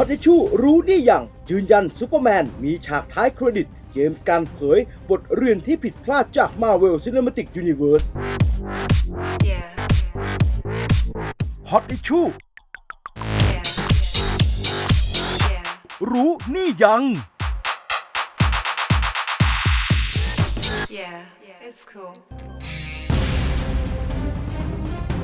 ฮอตเอชูรู้นี่อย่าง ยืนยันซูเปอร์แมน มีฉากท้ายเครดิต เจมส์การเผย บทเรียนที่ผิดพลาดจาก Marvel Cinematic Universe Yeah, ฮอตเอชู yeah, yeah, รู้นี่ยัง yeah. It's cool.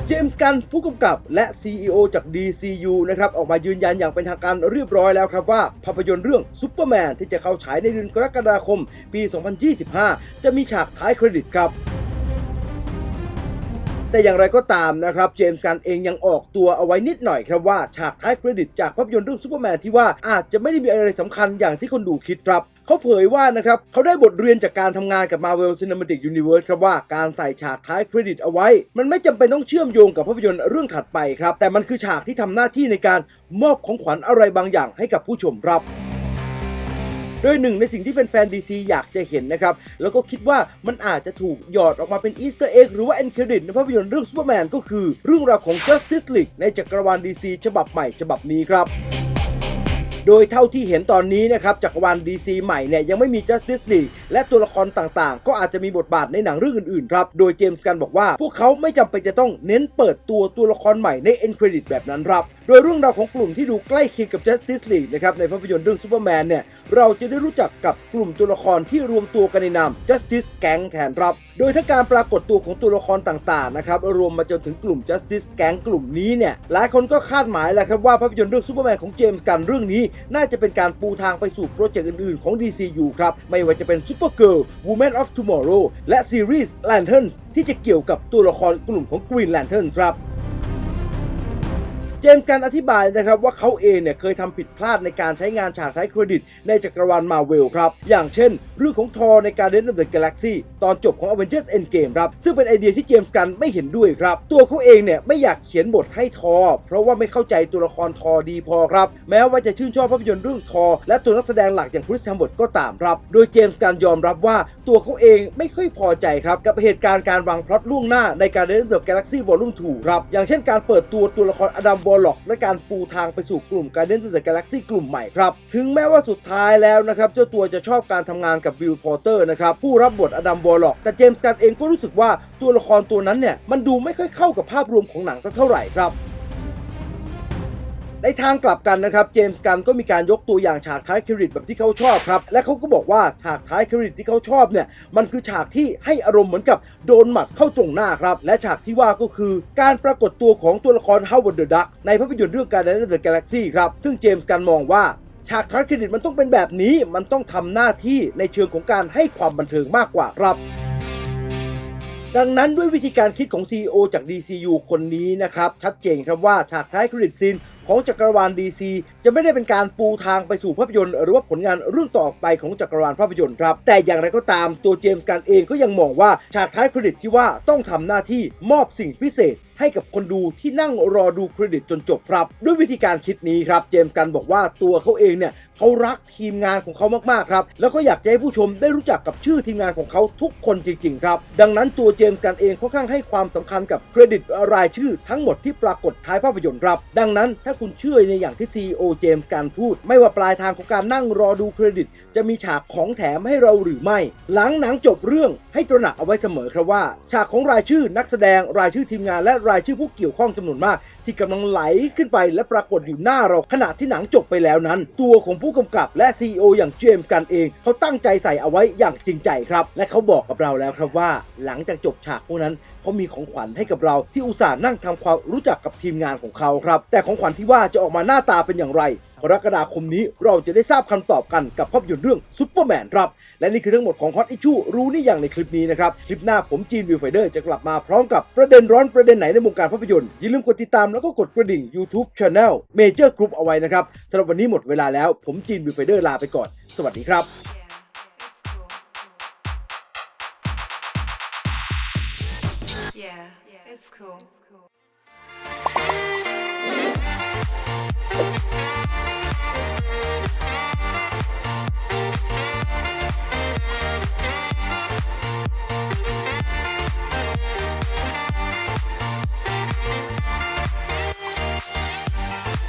เจมส์กันผู้กำกับและ CEO จาก DCU นะครับออกมายืนยันอย่างเป็นทางการเรียบร้อยแล้วครับว่า ภาพยนตร์เรื่องซูเปอร์แมนที่จะเข้าฉายในเดือนกรกฎาคมปี 2025 จะมีฉากท้ายเครดิตครับ แต่อย่างไรก็ตามนะครับ เจมส์กันเองยังออกตัวเอาไว้นิดหน่อยครับว่าฉากท้ายเครดิตจากภาพยนตร์เรื่องซูเปอร์แมนที่ว่าอาจจะไม่ได้มีอะไรสำคัญอย่างที่คนดูคิดครับเขาเผยว่านะครับเขาได้บทเรียนจากการทำงานกับ Marvel Cinematic Universe ครับว่าการใส่ฉากท้ายเครดิตเอาไว้ มันไม่จำเป็นต้องเชื่อมโยงกับภาพยนตร์เรื่องถัดไปครับ แต่มันคือฉากที่ทำหน้าที่ในการมอบของขวัญอะไรบางอย่างให้กับผู้ชมครับ โดยหนึ่งในสิ่งที่แฟนๆ DC อยากจะเห็นนะครับ แล้วก็คิดว่ามันอาจจะถูกหยอดออกมาเป็นอีสเตอร์เอ็กหรือว่า end credit ในภาพยนตร์เรื่องซูเปอร์แมนก็คือ เรื่องราวของ Justice League ในจักรวาล DC ฉบับใหม่ฉบับนี้ครับโดยเท่าที่เห็นตอนนี้นะครับจักรวาล DC ใหม่เนี่ยยังไม่มี Justice League และตัวละครต่างๆ ก็อาจจะมีบทบาทในหนังเรื่องอื่นๆครับ โดยเจมส์กันบอกว่า พวกเขาไม่จำเป็นจะต้องเน้นเปิดตัวตัวละครใหม่ใน end credit แบบนั้นครับ โดยเรื่องราวของกลุ่มที่ดูใกล้เคียงกับ Justice League นะครับในภาพยนตร์เรื่อง Superman เนี่ยเราจะได้รู้จักกับกลุ่มตัวละครที่รวมตัวกันในนาม Justice Gang แทนรับ โดยถ้าการปรากฏตัวของตัวละครต่างๆนะครับรวมมาจนถึงกลุ่ม Justice Gang กลุ่มนี้เนี่ยหลายคนก็คาดหมายแหละครับว่าภาพยนตร์เรื่อง Superman ของเจมส์กันเรื่องนี้ น่าจะเป็นการปูทางไปสู่โปรเจกต์อื่นๆของ DCU ครับไม่ว่าจะเป็น Supergirl Woman of Tomorrow และซีรีส์ Lanterns ที่จะเกี่ยวกับตัวละครกลุ่มของ Green Lantern ครับ จมส์กันอธิบายนะครับว่าเขาเองเนี่ยเคยทำผิดพลาดในการใช้งานฉากท้ายเครดิตในจักรวาลมาเวลครับ อย่างเช่น เรื่องของทอในการเดน of the Galaxy ตอนจบของ Avengers Endgame ครับ ซึ่งเป็นไอเดียที่เจมส์กันไม่เห็นด้วยครับ ตัวเขาเองเนี่ยไม่อยากเขียนบทให้ทอ เพราะว่าไม่เข้าใจตัวละครทอดีพอครับ แม้ว่าจะชื่นชอบภาพยนตร์เรื่องทอ และตัวนักแสดงหลักอย่างคริสแฮมเวิร์ดก็ตามครับ โดยเจมส์กันยอมรับว่าตัวเขาเองไม่ค่อยพอใจครับกับเหตุการณ์การวางพล็อตล่วงหน้าในการเดน of the Galaxy Volume 2ครับอย่างเช่นการเปิดตัวตัวละครอดัมวอลล็อกและการปูทางไปสู่กลุ่ม Guardians of the Galaxy กลุ่มใหม่ครับถึงแม้ว่าสุดท้ายแล้วนะครับเจ้าตัวจะชอบการทำงานกับบิลพอร์เตอร์นะครับผู้รับบทอดัมวอลล็อก แต่เจมส์กันเองก็รู้สึกว่าตัวละครตัวนั้นเนี่ยมันดูไม่ค่อยเข้ากับภาพรวมของหนังสักเท่าไหร่ครับในทางกลับกันนะครับ เจมส์กันก็มีการยกตัวอย่างฉากท้ายเครดิตแบบที่เขาชอบครับ และเขาก็บอกว่าฉากท้ายเครดิตที่เขาชอบเนี่ย มันคือฉากที่ให้อารมณ์เหมือนกับโดนหมัดเข้าตรงหน้าครับ และฉากที่ว่าก็คือการปรากฏตัวของตัวละคร Howard the Duck ในภาพยนตร์เรื่อง Guardians of the Galaxy ครับ ซึ่งเจมส์กันมองว่า ฉากท้ายเครดิตมันต้องเป็นแบบนี้ มันต้องทำหน้าที่ในเชิงของการให้ความบันเทิงมากกว่าครับดังนั้นด้วยวิธีการคิดของ CEO จาก DCU คนนี้นะครับ ชัดเจนครับว่าฉากท้ายเครดิตซีนของจักรวาล DC จะไม่ได้เป็นการปูทางไปสู่ภาพยนตร์หรือว่าผลงานเรื่องต่อไปของจักรวาลภาพยนตร์ครับ แต่อย่างไรก็ตามตัวเจมส์กันเองก็ยังมองว่าฉากท้ายเครดิตที่ว่าต้องทำหน้าที่มอบสิ่งพิเศษ ให้กับคนดูที่นั่งรอดูเครดิตจนจบครับ ด้วยวิธีการคิดนี้ครับเจมส์กันบอกว่าตัวเขาเองเนี่ยเขารักทีมงานของเขามากๆครับแล้วก็อยากจะให้ผู้ชมได้รู้จักกับชื่อทีมงานของเขาทุกคนจริงๆครับดังนั้นตัวเจมส์กันเองค่อนข้างให้ความสำคัญกับเครดิตรายชื่อทั้งหมดที่ปรากฏท้ายภาพยนตร์ครับดังนั้นถ้าคุณเชื่อในอย่างที่ CEO เจมส์กันพูด ไม่ว่าปลายทางของการนั่งรอดูเครดิต จะมีฉากของแถมให้เราหรือไม่ หลังหนังจบเรื่องให้ตระหนักเอาไว้เสมอครับว่า ฉากของรายชื่อนักแสดงรายชื่อทีมงานและรายชื่อผู้เกี่ยวข้องจำนวนมาก ที่กำลังไหลขึ้นไปและปรากฏอยู่หน้าเราขณะที่หนังจบไปแล้วนั้น ตัวของผู้กำกับและ CEO อย่างเจมส์กันเอง เขาตั้งใจใส่เอาไว้อย่างจริงใจครับ และเขาบอกกับเราแล้วครับว่า หลังจากจบฉากพวกนั้น เขามีของขวัญให้กับเราที่อุตส่าห์นั่งทำความรู้จักกับทีมงานของเขาครับ แต่ของขวัญที่ว่าจะออกมาหน้าตาเป็นอย่างไรกรกฎาคมนี้เราจะได้ทราบคำตอบกันกับภาพยนตร์เรื่องซูเปอร์แมนครับ และนี่คือทั้งหมดของฮอตอิชูรู้นี่อย่างในคลิปนี้นะครับ คลิปหน้าผมจีนวิวไฟเดอร์จะกลับมาพร้อมกับประเด็นร้อนประเด็นไหนในวงการภาพยนตร์อย่าลืมกดติดตามแล้วก็กดกระดิ่ง YouTube Channel Major Group เอาไว้นะครับสำหรับวันนี้หมดเวลาแล้วผมจีนวิวไฟเดอร์ลาไปก่อน สวัสดีครับ Yeah, it's